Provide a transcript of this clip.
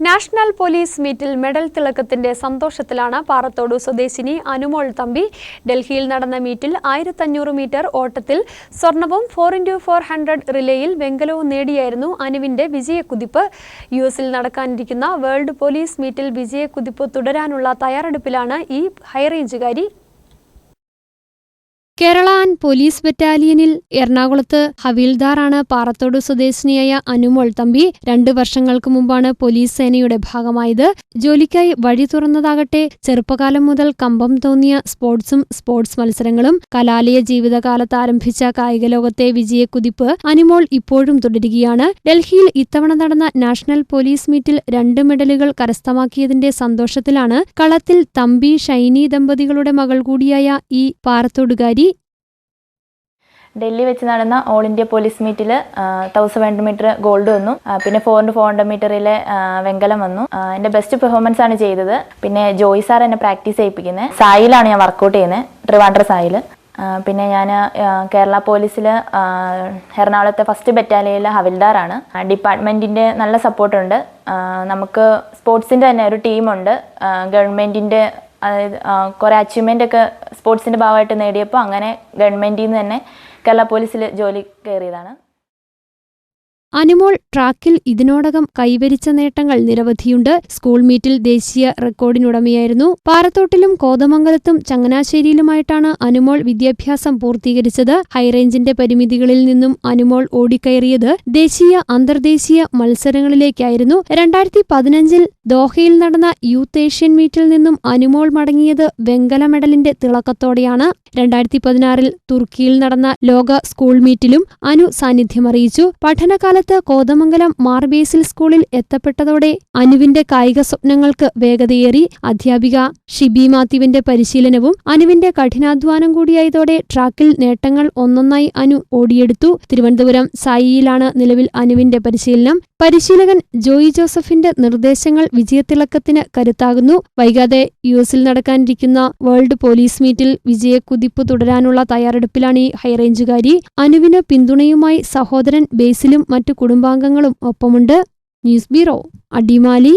National police മീറ്റിൽ medal തിളക്കത്തിന്റെ സന്തോഷത്തിലാണ് പാറത്തോട് സ്വദേശിനി അനുമോൾ തമ്പി. ഡൽഹിയിൽ നടന്ന മീറ്റിൽ ആയിരത്തഞ്ഞൂറ് മീറ്റർ ഓട്ടത്തിൽ സ്വർണവും ഫോർ ഇന്റു ഫോർ ഹൺഡ്രഡ് റിലേയിൽ വെങ്കലവും നേടിയായിരുന്നു അനുവിന്റെ വിജയക്കുതിപ്പ്. യു എസിൽ നടക്കാനിരിക്കുന്ന വേൾഡ് പോലീസ് മീറ്റിൽ വിജയക്കുതിപ്പ് തുടരാനുള്ള തയ്യാറെടുപ്പിലാണ് ഈ ഹൈറേഞ്ചുകാരി കേരള ആൻഡ് പോലീസ് ബറ്റാലിയനിൽ എറണാകുളത്ത് ഹവീൽദാറാണ് പാറത്തോട് സ്വദേശിനിയായ അനുമോൾ തമ്പി രണ്ടു വർഷങ്ങൾക്ക് മുമ്പാണ് പോലീസ് സേനയുടെ ഭാഗമായത്. ജോലിക്കായി വഴി തുറന്നതാകട്ടെ ചെറുപ്പകാലം മുതൽ കമ്പം തോന്നിയ സ്പോർട്സും സ്പോർട്സ് മത്സരങ്ങളും കലാലയ ജീവിതകാലത്ത് ആരംഭിച്ച കായിക ലോകത്തെ വിജയക്കുതിപ്പ് അനുമോൾ ഇപ്പോഴും തുടരുകയാണ്. ഡൽഹിയിൽ ഇത്തവണ നടന്ന നാഷണൽ പോലീസ് മീറ്റിൽ രണ്ട് മെഡലുകൾ കരസ്ഥമാക്കിയതിന്റെ സന്തോഷത്തിലാണ് കളത്തിൽ തമ്പി ഷൈനി ദമ്പതികളുടെ മകൾ കൂടിയായ ഈ പാറത്തോടുകാരി ഡൽഹി വെച്ച് നടന്ന ഓൾ ഇന്ത്യ പോലീസ് മീറ്റിൽ തൗസൻഡ് ഹൺഡ്രഡ് മീറ്റർ ഗോൾഡ് വന്നു. പിന്നെ ഫോർ ഇന്റു ഫോർ ഹൺഡ്രഡ് മീറ്ററിലെ വെങ്കലം വന്നു. എന്റെ ബെസ്റ്റ് പെർഫോമൻസ് ആണ് ചെയ്തത്. പിന്നെ ജോയി സാർ എന്നെ പ്രാക്ടീസ് ചെയ്യിപ്പിക്കുന്നത് സായിലാണ് ഞാൻ വർക്കൗട്ട് ചെയ്യുന്നത് ട്രിവാൻഡ്ര സായിൽ പിന്നെ ഞാൻ കേരള പോലീസിൽ എറണാകുളത്തെ ഫസ്റ്റ് ബറ്റാലിയനിലെ ഹവിൽദാറാണ് ഡിപ്പാർട്ട്മെന്റിന്റെ നല്ല സപ്പോർട്ടുണ്ട് നമുക്ക് സ്പോർട്സിന്റെ തന്നെ ഒരു ടീമുണ്ട് ഗവൺമെന്റിന്റെ അതായത് കുറേ അച്ചീവ്മെന്റ് ഒക്കെ സ്പോർട്സിന്റെ ഭാഗമായിട്ട് നേടിയപ്പോൾ അങ്ങനെ ഗവൺമെന്റിൽ നിന്ന് തന്നെ കേരള പോലീസിൽ ജോലി കയറിയതാണ്. അനുമോൾ ട്രാക്കിൽ ഇതിനോടകം കൈവരിച്ച നേട്ടങ്ങൾ നിരവധിയുണ്ട്. സ്കൂൾ മീറ്റിൽ ദേശീയ റെക്കോർഡിനുടമയായിരുന്നു. പാറത്തോട്ടിലും കോതമംഗലത്തും ചങ്ങനാശ്ശേരിയിലുമായിട്ടാണ് അനുമോൾ വിദ്യാഭ്യാസം പൂർത്തീകരിച്ചത്. ഹൈറേഞ്ചിന്റെ പരിമിതികളിൽ നിന്നും അനുമോൾ ഓടിക്കയറിയത് ദേശീയ അന്തർദേശീയ മത്സരങ്ങളിലേക്കായിരുന്നു. രണ്ടായിരത്തി പതിനഞ്ചിൽ ദോഹയിൽ നടന്ന യൂത്ത് ഏഷ്യൻ മീറ്റിൽ നിന്നും അനുമോൾ മടങ്ങിയത് വെങ്കല മെഡലിന്റെ തിളക്കത്തോടെയാണ്. രണ്ടായിരത്തി പതിനാറിൽ തുർക്കിയിൽ നടന്ന ലോക സ്കൂൾ മീറ്റിലും അനു സാന്നിധ്യമറിയിച്ചു. പഠനകാലത്ത് കോതമംഗലം മാർബേസിൽ സ്കൂളിൽ എത്തപ്പെട്ടതോടെ അനുവിന്റെ കായിക സ്വപ്നങ്ങൾക്ക് വേഗതയേറി അധ്യാപിക ഷിബി മാത്യുവിന്റെ പരിശീലനവും അനുവിന്റെ കഠിനാധ്വാനം കൂടിയായതോടെ ട്രാക്കിൽ നേട്ടങ്ങൾ ഒന്നൊന്നായി അനു ഓടിയെടുത്തു. തിരുവനന്തപുരം സായിയിലാണ് നിലവിൽ അനുവിന്റെ പരിശീലനം. പരിശീലകൻ ജോയി ജോസഫിന്റെ നിർദ്ദേശങ്ങൾ വിജയത്തിളക്കത്തിന് കരുത്താകുന്നു. വൈകാതെ യു എസിൽ നടക്കാനിരിക്കുന്ന വേൾഡ് പോലീസ് മീറ്റിൽ വിജയക്കുതിപ്പ് തുടരാനുള്ള തയ്യാറെടുപ്പിലാണ് ഈ ഹൈറേഞ്ചുകാരി. അനുവിന് പിന്തുണയുമായി സഹോദരൻ ബേസിലും മറ്റു കുടുംബാംഗങ്ങളും ഒപ്പമുണ്ട്. News bureau Adimali